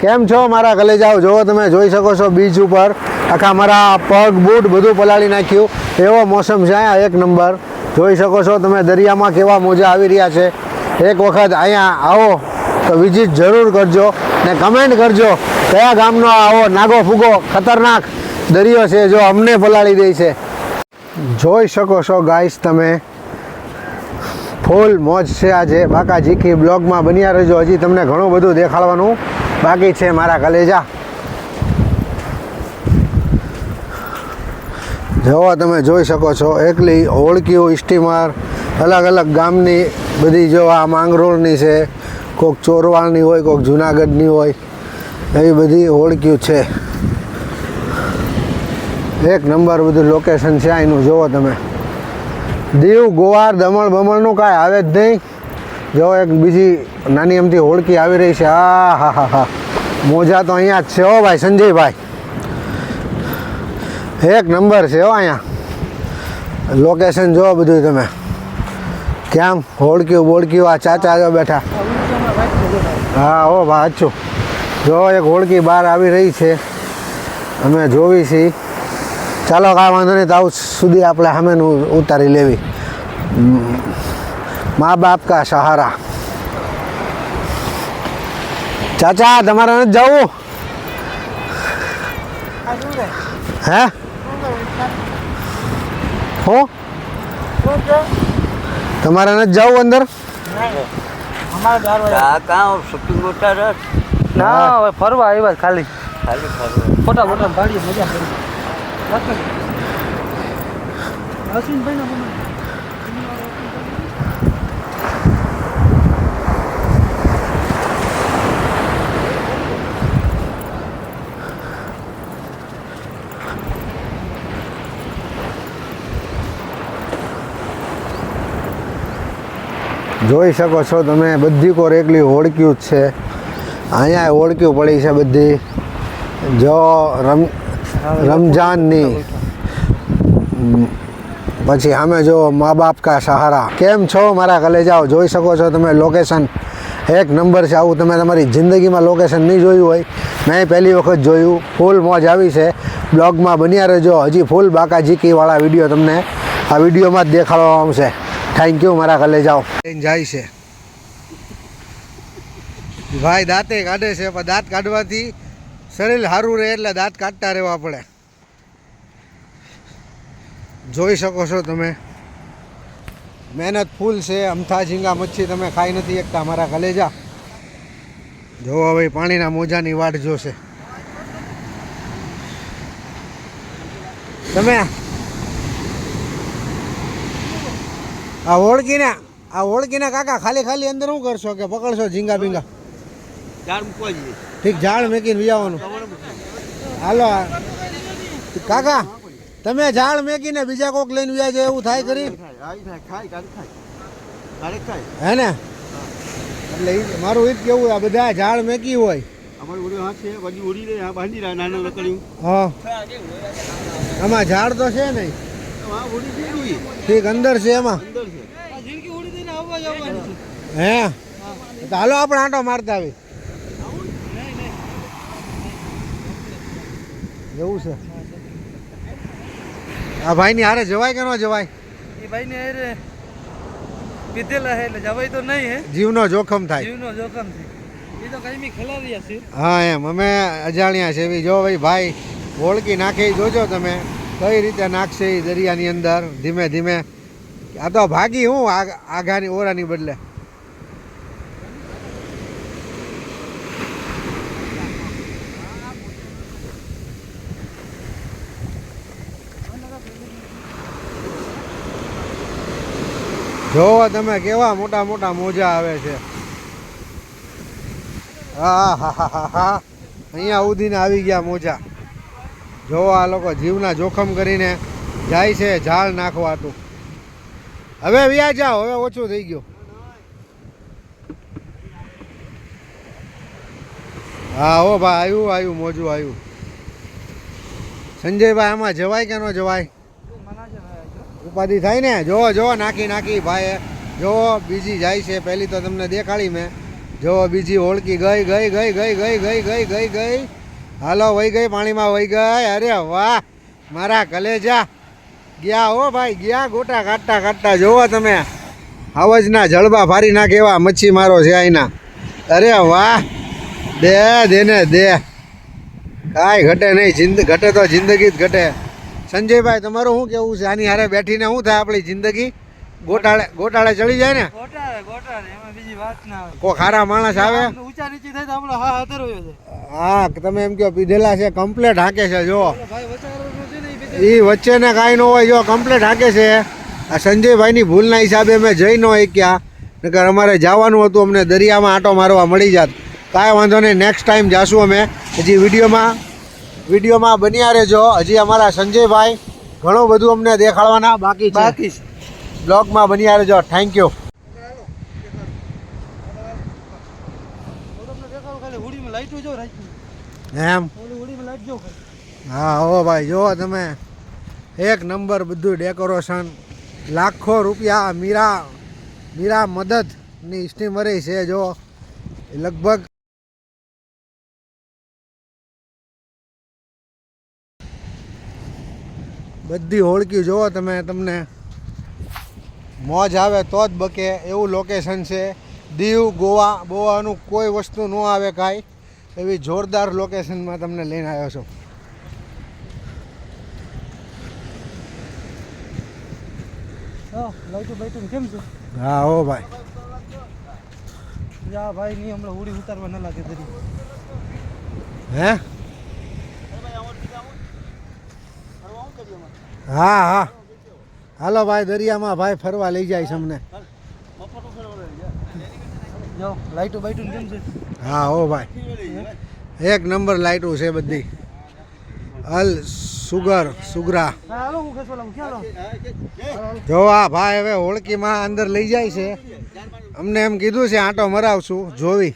કેમ છો મારા કલેજાઓ? જોવો તમે, જોઈ શકો છો બીચ ઉપર. આખા મારા પગ, બૂટ બધું પલાળી નાખ્યું. એવો મોસમ છે અહીંયા, એક નંબર. જોઈ શકો છો તમે દરિયામાં કેવા મોજા આવી રહ્યા છે. એક વખત અહીંયા આવો, તો વિઝિટ જરૂર કરજો ને કમેન્ટ કરજો, કયા ગામનો આવો નાગો ફૂગો ખતરનાક દરિયો છે જો અમને પલાળી દે છે. જોઈ શકો છો ગાઈસ તમે, ફૂલ મોજ છે આજે. બાકા જીકી બ્લોગમાં બન્યા રહેજો. હજી તમને ઘણું બધું દેખાડવાનું બાકી છે મારા કલેજા. જોવા તમે જોઈ શકો છો, એકલી હોળકીઓ સ્ટીમર અલગ અલગ ગામની બધી જો આ માંગરોળની છે કોઈક ચોરવાળની હોય કોઈક જુનાગઢની હોય, એવી બધી હોળકીઓ છે. એક નંબર બધું લોકેશન છે અહીંનું જુઓ તમે. દીવ, ગોવાર, દમણ, બમણનું કાંઈ આવે જ નહીં. જો એક બીજી નાની અમથી હોળકી આવી રહી છે, આ હા હા હા. મોજા તો અહીંયા જ છે હો ભાઈ, સંજયભાઈ. એક નંબર છે હો અહીંયા. લોકેશન જોવો બધું તમે. કેમ? હોળક્યું, બોળક્યું, આ ચાચા જો બેઠા. હા, હો ભાઈ સાચું. જો એક હોળકી બહાર આવી રહી છે. અમે જોવી છીએ ચાલો, કાંઈ વાંધો નહીં, તો સુધી આપણે સામેનું ઉતારી લેવી. મા બાપ કા સહારા. ચાચા તમારે નથી જવું? હે? હો? તમારે નથી જવું અંદર? ના હવે ફરવા આવ્યા ખાલી. ખાલી ફરવા. ફોટા ફોટા પાડીએ મજા કરી જોઈ શકો છો તમે, બધી કોર એકલી હોળક્યું જ છે. અહીંયા હોળક્યું પડી છે બધી. જો રમ રમઝાનની પછી અમે જો મા બાપ કા સહારા. કેમ છો મારા કલેજાઓ? જોઈ શકો છો તમે લોકેશન એક નંબર છે, આવું તમે તમારી જિંદગીમાં લોકેશન નહીં જોયું હોય. મેં પહેલી વખત જોયું. ફૂલ મોજ આવી છે. બ્લોગમાં બન્યા રહેજો. હજી ફૂલ બાકા જીકીવાળા વીડિયો તમને આ વિડીયોમાં જ દેખાડવામાં આવશે. થેન્ક યુ મારા કલેજાઓ જાય છે. ભાઈ દાંતે કાઢે છે, પણ દાંત કાઢવાથી શરીર સારું રહે એટલે દાંત કાઢતા રહેવા પડે. જોઈ શકો છો તમે. મહેનત ફૂલ છે, અમથા ઝીંગા મચ્છી તમે ખાઈ નથી એકતા મારા કલેજા જોવો હવે પાણીના મોજાની વાટ જોશે. તમે આ ઓળખીને આ ઓળખીને કાકા ખાલી ખાલી અંદર શું કરશો કે પકડશો ઝીંગા ભીંગા? ઠીક ઝાડ મેકીને વિયાવાનું. હાલો કાકા તમે ઝાડ મેકીને બીજા કોક લઈને વ્યા એવું થાય કરી હે ને? એટલે મારું એ જ કેવું આ બધા ઝાડ મેકી હોય. આમાં ઝાડ તો છે નહીં. ઠીક અંદર છે એમાં. હે? તો હાલો આપણે આંટો મારતા આવી એવું છે. આ ભાઈની હારે જવાય કે ન જવાય? એ ભાઈને અરે પીધેલા હે એટલે જવાય તો નહીં હે? જીવનો જોખમ થાય. જીવનો જોખમ થાય એ તો કાયમી ખલાવ્યા છે. હા એમ. અમે અજાણ્યા છે. એવી જો ભાઈ ભાઈ ઓળખી નાખે જોજો તમે. કઈ રીતે નાખશે એ દરિયાની અંદર? ધીમે ધીમે. આ તો ભાગી હું આગ- આઘાની ઓરાની બદલે. જોવો તમે કેવા મોટા મોટા મોજા આવે છે. હા હા હા હા હા. અહીંયા ઉધીને આવી ગયા મોજા. જોવો આ લોકો જીવના જોખમ કરીને જાય છે, ઝાડ નાખવા તું હવે વ્યા જાઓ, હવે ઓછું થઈ ગયું. હા, હો ભાઈ, આવ્યું આવ્યું, મોજું આવ્યું. સંજયભાઈ, આમાં જવાય કે ન જવાય? ઉપાધિ થાય ને? જોવો જોવો નાખી નાખી ભાઈ જોવો બીજી જાય છે. પહેલી તો તમને દેખાડી મેં. જો બીજી હોળકી ગઈ ગઈ ગઈ ગઈ ગઈ ગઈ ગઈ ગઈ ગઈ. હાલો વહી ગઈ પાણીમાં વહી ગઈ. અરે વાહ મારા કલેજા. ગયા હો ભાઈ ગયા ગોટા કાઢતા કાઢતા. જોવો તમે આવજના જળબા ફારી નાખે એવા મચ્છી મારો છે અહીંના અરે વાહ દે દેને દે. કાંઈ ઘટે નહીં જિંદ ઘટે તો જિંદગી જ ઘટે. સંજયભાઈ તમારું શું કેવું છે? આની હારે બેઠીને શું થાય આપણી જિંદગી? ગોટાળે ગોટાળે ચડી જાય ને? ગોટાળે ગોટાળે એમાં બીજી વાત ના આવે કોઈ ખારા માણસ આવે? ઊંચા નીચી થાય તો આપણે હા હાથર હોય છે. હા તમે એમ કહો પીધેલા છે કમ્પ્લેટ હાકે છે જો એ વચ્ચેને વચ્ચે ને કાંઈ ન હોય જો કમ્પ્લેટ હાકે છે. આ સંજયભાઈની ભૂલના હિસાબે અમે જઈ ન શક્યા. નકર અમારે જવાનું હતું અમને દરિયામાં આંટો મારવા મળી જાત. કાંઈ વાંધો નહીં નેક્સ્ટ ટાઈમ જાશું અમે. હજી વિડીયોમાં વિડીયોમાં બન્યા રહેજો. હજી અમારા સંજયભાઈ ઘણું બધું અમને દેખાડવાના બાકી બાકી બ્લોગમાં બન્યા રહેજો. થેન્ક યુ હું લાઈટો જો રાખી. એમ? લાઈટ જો હા હો ભાઈ જુઓ તમે એક નંબર બધું ડેકોરેશન. લાખો રૂપિયા મીરા મીરા મદદની સ્ટીમરે છે જો. લગભગ બધી હોળકી જુઓ તમે તમને મોજ આવે તો જ બકે એવું લોકેશન છે. દીવ ગોવા ગોવાનું કોઈ વસ્તુ ન આવે કાંઈ. એવી જોરદાર લોકેશનમાં તમને લઈને આવ્યો છું. કેમ છે? હા ઓ ભાઈ. જા ભાઈ ની હમણાં હોડી ઉતારવા ન લાગે તરી. હે? હા હા. હાલો ભાઈ દરિયામાં ભાઈ ફરવા લઈ જાય છે અમને. જો લાઈટો બાઈટો કેમ છે હા હો ભાઈ. એક નંબર લાઇટો છે બધી. અલ સુગર સુગરા. જો આ ભાઈ હવે હોળકીમાં અંદર લઈ જાય છે. અમને એમ કીધું છે આંટો મરાવશું જોવી.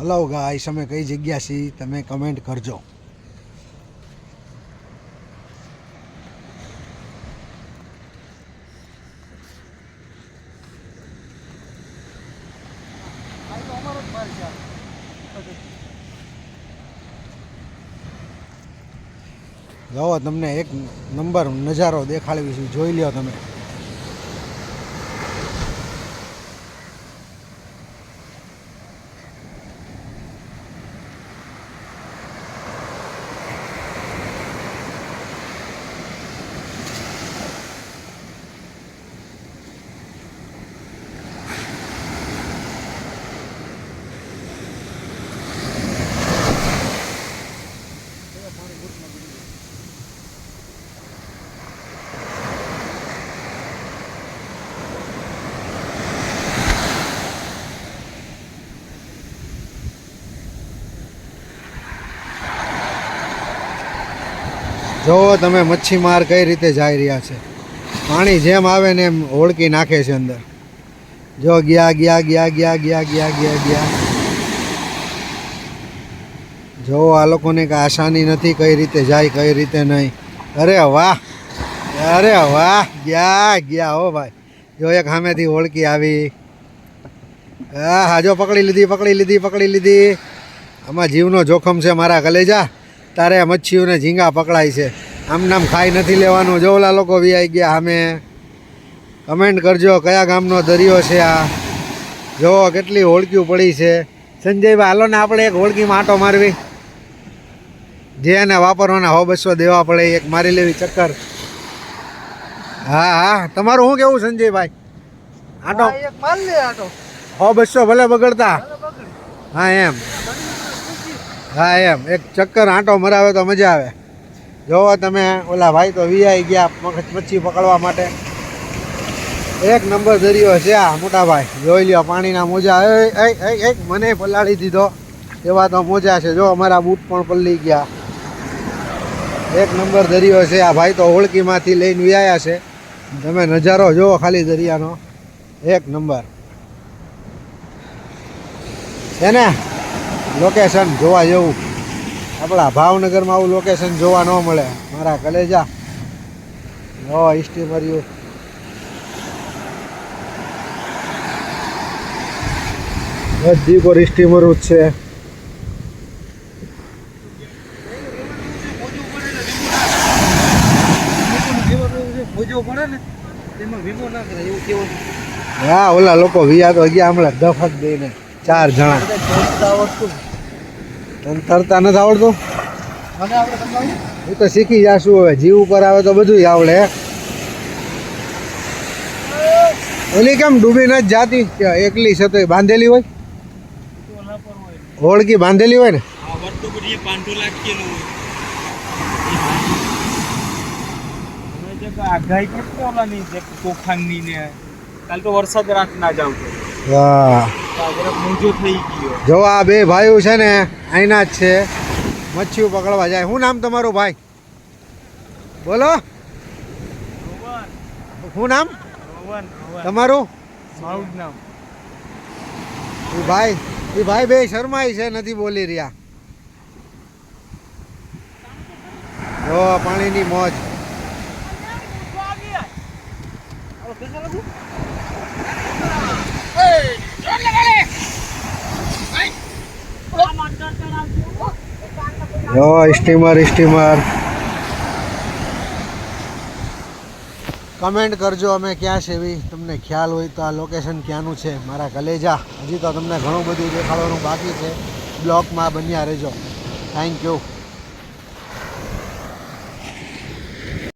હલાવ ગાઈસ અમે કઈ જગ્યા છે તમે કમેન્ટ કરજો. જો તમને એક નંબર નજારો દેખાડવી છે. જોઈ લ્યો તમે. જો તમે મચ્છીમાર કઈ રીતે જઈ રહ્યા છે? પાણી જેમ આવે ને એમ હોળકી નાખે છે અંદર. જો ગયા ગયા ગયા ગયા ગયા ગયા ગયા ગયા. જોવો આ લોકોને કાંઈ આસાની નથી કઈ રીતે જાય, કઈ રીતે નહીં. અરે વાહ! અરે વાહ! ગયા ગયા હો ભાઈ. જો એક સામેથી હોળકી આવી. હા હા જો પકડી લીધી પકડી લીધી પકડી લીધી. આમાં જીવનો જોખમ છે મારા કલેજા. તારે મચ્છીઓને ઝીંગા પકડાય છે. આમ નામ ખાઈ નથી લેવાનું. જો લોકો વી આવી ગયા અમે કમેન્ટ કરજો કયા ગામનો દરિયો છે આ. જો કેટલી હોળકીઓ પડી છે. સંજયભાઈ હાલો ને આપણે એક હોળકીમાં આંટો મારવી. જે એને વાપરવાના હો બસો દેવા પડે એક મારી લેવી ચક્કર. હા હા. તમારું શું કેવું સંજયભાઈ? આટો. હો બસો ભલે બગડતા. હા એમ. હા, એમ. એક ચક્કર આંટો મરાવે તો મજા આવે. જોવો તમે, ઓલા ભાઈ તો વિયાઈ ગયા મચ્છી પકડવા માટે. એક નંબર દરિયો છે આ, મોટા ભાઈ. જોઈ લ્યો, પાણીના મોજા. મને પલાળી દીધો. એવા તો મોજા છે. જો, અમારા બૂટ પણ પલ્લી ગયા. એક નંબર દરિયો છે આ ભાઈ તો હોળકીમાંથી લઈને વ્યાયા છે. તમે નજારો જુઓ ખાલી દરિયાનો. એક નંબર. છે લોકેશન જોવા જેવું. આપણા ભાવનગરમાં આવું લોકેશન જોવા ન મળે. મારા કલેજા. હો ઈષ્ટી મર્યું. બધી પર સ્ટીમરું જ છે. હા, ઓલા લોકો વિયા તો ગયા હમણાં દફક દઈને ચાર જણા. તને તરતા નથી આવડતું? હું તો શીખી જાશું હવે. જીવ ઉપર આવે તો બધું આવડે. ઓલી કેમ ડૂબી નથી જાતી? એકલી છે તો એ બાંધેલી હોય? હોળકી બાંધેલી હોય ને? કાલ તો વરસાદ રાત ના જાવ હા જો આ બે ભાઈઓ છે ને અહીંના જ છે. મચ્છીઓ પકડવા જાય. શું નામ તમારું ભાઈ? બોલો. શું નામ? તમારું? મારું નામ. એ ભાઈ એ ભાઈ બે શરમાઈ છે નથી બોલી રહ્યા. જો પાણીની મોજ. જો સ્ટીમર સ્ટીમર કમેન્ટ કરજો અમે ક્યાં છે એવી. તમને ખ્યાલ હોય તો આ લોકેશન ક્યાંનું છે? મારા કલેજા. હજી તો તમને ઘણું બધું દેખાડવાનું બાકી છે. બ્લોકમાં બન્યા રહેજો. Thank you